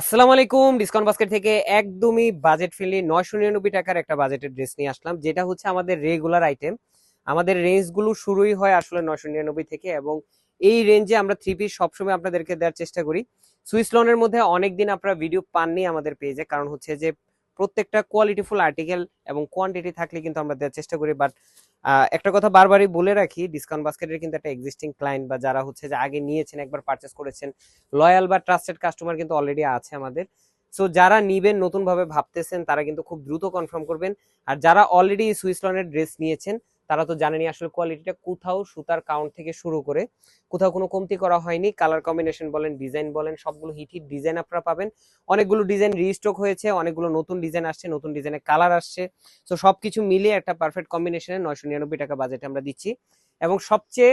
আসসালামু আলাইকুম, discount basket থেকে একদমই বাজেট ফ্রেন্ডলি নয়শো নিরানব্বই টাকার একটা বাজেটের ড্রেস নিয়ে আসলাম, যেটা হচ্ছে আমাদের রেগুলার আইটেম আমাদের রেঞ্জগুলো শুরুই হয় আসলে নয়শো নিরানব্বই থেকে এবং এই রেঞ্জে আমরা থ্রি পিস সবসময় আপনাদেরকে দেওয়ার চেষ্টা করি। সুইস লনের মধ্যে অনেকদিন আপনারা ভিডিও পাননি আমাদের পেজে কারণ হচ্ছে যে প্রত্যেকটা কোয়ালিটিফুল আর্টিকেল এবং কোয়ান্টিটি থাকলে কিন্তু আমরা দেওয়ার চেষ্টা করি বাট একটা কথা বারবারই বলে রাখি ডিসকাউন্ট বাস্কেটের কিন্তু একটা এক্সিস্টিং ক্লায়েন্ট বা যারা হচ্ছে যে আগে নিয়েছেন, একবার পারচেস করেছেন লয়াল বা ট্রাস্টেড কাস্টমার কিন্তু অলরেডি আছে আমাদের। সো যারা নিবেন নতুন ভাবে ভাবতেছেন, তারা কিন্তু খুব দ্রুত কনফার্ম করবেন। আর যারা অলরেডি সুইসলনের ড্রেস নিয়েছেন তারা তো জানেনি আসলে কোয়ালিটিটা কোথাও সুতার কাউন্ট থেকে শুরু করে, কোথাও কোনো কমতি করা হয়নি। কালার কম্বিনেশন বলেন ডিজাইন বলেন, সবগুলো হিট হিট ডিজাইন আপনারা পাবেন। অনেকগুলো ডিজাইন রিস্টক হয়েছে, অনেকগুলো নতুন ডিজাইন আসছে, নতুন ডিজাইনের কালার আসছে। তো সবকিছু মিলিয়ে একটা পারফেক্ট কম্বিনেশনে নয়শো নিরানব্বই টাকা বাজেটে আমরা দিচ্ছি। এবং সবচেয়ে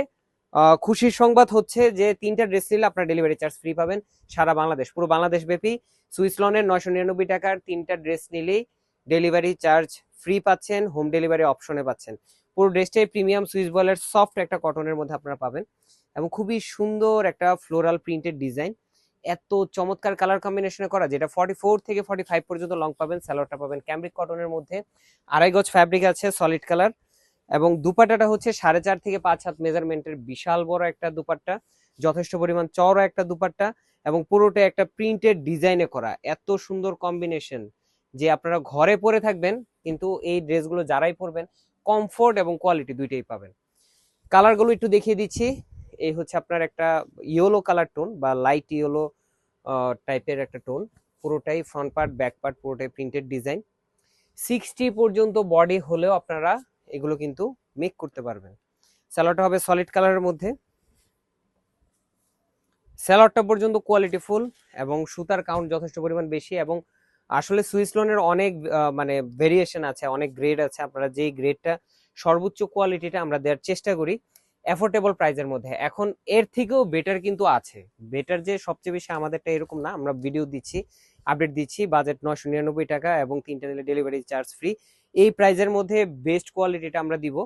খুশির সংবাদ হচ্ছে যে, তিনটা ড্রেস নিলে আপনার ডেলিভারি চার্জ ফ্রি পাবেন সারা বাংলাদেশ, পুরো বাংলাদেশ ব্যাপী। সুইসলনের নয়শো নিরানব্বই টাকার তিনটা ড্রেস নিলেই ডেলিভারি চার্জ ফ্রি পাচ্ছেন হোম ডেলিভারি অপশনে পাচ্ছেন। পুরো ড্রেসটাই প্রিমিয়াম সুইস বলের সফট একটা কটনের মধ্যে আপনারা পাবেন এবং খুবই সুন্দর একটা ফ্লোরাল প্রিন্টেড ডিজাইন এত চমৎকার কালার কম্বিনেশনে করা, যেটা ফর্টি ফোর থেকে ফর্টি ফাইভ পর্যন্ত লং পাবেন স্যালোয়ারটা পাবেন ক্যামব্রিক কটনের মধ্যে। আড়াই গজ ফ্যাব্রিক আছে সলিড কালার এবং দুপাট্টাটা হচ্ছে সাড়ে চার থেকে পাঁচ হাত মেজারমেন্টের বিশাল বড় একটা দুপাট্টা, যথেষ্ট পরিমাণ চওড়া একটা দুপাট্টা এবং পুরোটা একটা প্রিন্টেড ডিজাইনে করা। এত সুন্দর কম্বিনেশন যে আপনারা ঘরে পরে থাকবেন, কিন্তু এই ড্রেসগুলো যারাই পরবেন, কমফোর্ট এবং কোয়ালিটি দুইটাই পাবেন। কালারগুলো একটু দেখিয়ে দিচ্ছি। এই হচ্ছে আপনার একটা ইয়েলো কালার টোন বা লাইট ইয়েলো টাইপের একটা টোন। পুরোটাই ফ্রন্ট পার্ট ব্যাক পার্ট পুরোটাই প্রিন্টেড ডিজাইন সিক্সটি পর্যন্ত বডি হলেও আপনারা এগুলো কিন্তু মেক করতে পারবেন। স্যালোয়ারটা হবে সলিড কালারের মধ্যে। স্যালোয়ারটা পর্যন্ত কোয়ালিটি ফুল এবং সুতার কাউন্ট যথেষ্ট পরিমাণ বেশি এবং আসলে সুইস লোনের অনেক মানে ভেরিয়েশন আছে, অনেক গ্রেড আছে। আপনারা যেই গ্রেডটা সর্বোচ্চ কোয়ালিটিটা আমরা দেওয়ার চেষ্টা করি অ্যাফোর্ডেবল প্রাইজের মধ্যে। এখন এর থেকেও বেটার কিন্তু আছে। বেটার যে সবচেয়ে বেশি আমাদেরটা এরকম না। আমরা ভিডিও দিচ্ছি আপডেট দিচ্ছি বাজেট নয়শো নিরানব্বই টাকা এবং তিনটা নিলে ডেলিভারি চার্জ ফ্রি এই প্রাইজের মধ্যে বেস্ট কোয়ালিটিটা আমরা দিব।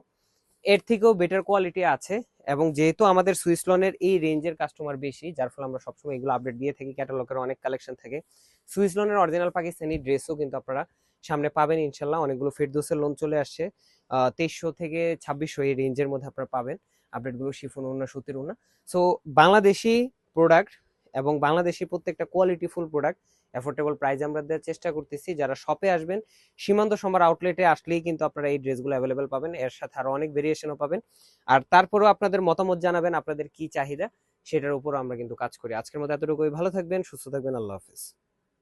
এর থেকেও বেটার কোয়ালিটি আছে এবং যেহেতু আমাদের সুইসলনের এই রেঞ্জের কাস্টমার বেশি, যার ফলে আমরা সবসময় এগুলো আপডেট দিয়ে থাকি ক্যাটালগের অনেক কালেকশন থাকে। সুইসলনের অরিজিনাল পাকিস্তানি ড্রেসও কিন্তু আপনারা সামনে পাবেন ইনশাল্লাহ অনেকগুলো ফেরদোসের লোন চলে আসছে। তেইশশো থেকে ছাব্বিশশো এই রেঞ্জের মধ্যে আপনারা পাবেন। আপডেটগুলো শিফন, উন্না, সুতির, উন্না। সো বাংলাদেশি প্রোডাক্ট এবং বাংলাদেশি প্রত্যেকটা কোয়ালিটিফুল প্রোডাক্ট অ্যাফোর্ডেবল প্রাইস আমরা দেওয়ার চেষ্টা করতেছি। যারা শপে আসবেন, সীমান্ত সমার আউটলেটে আসলেই কিন্তু আপনারা এই ড্রেসগুলো অ্যাভেলেবেল পাবেন। এর সাথে আরও অনেক ভেরিয়েশনও পাবেন। আর তারপরেও আপনাদের মতামত জানাবেন, আপনাদের কি চাহিদা, সেটার উপরও আমরা কিন্তু কাজ করি। আজকের মতো এতটুকুই। ভালো থাকবেন, সুস্থ থাকবেন। আল্লাহ হাফিজ।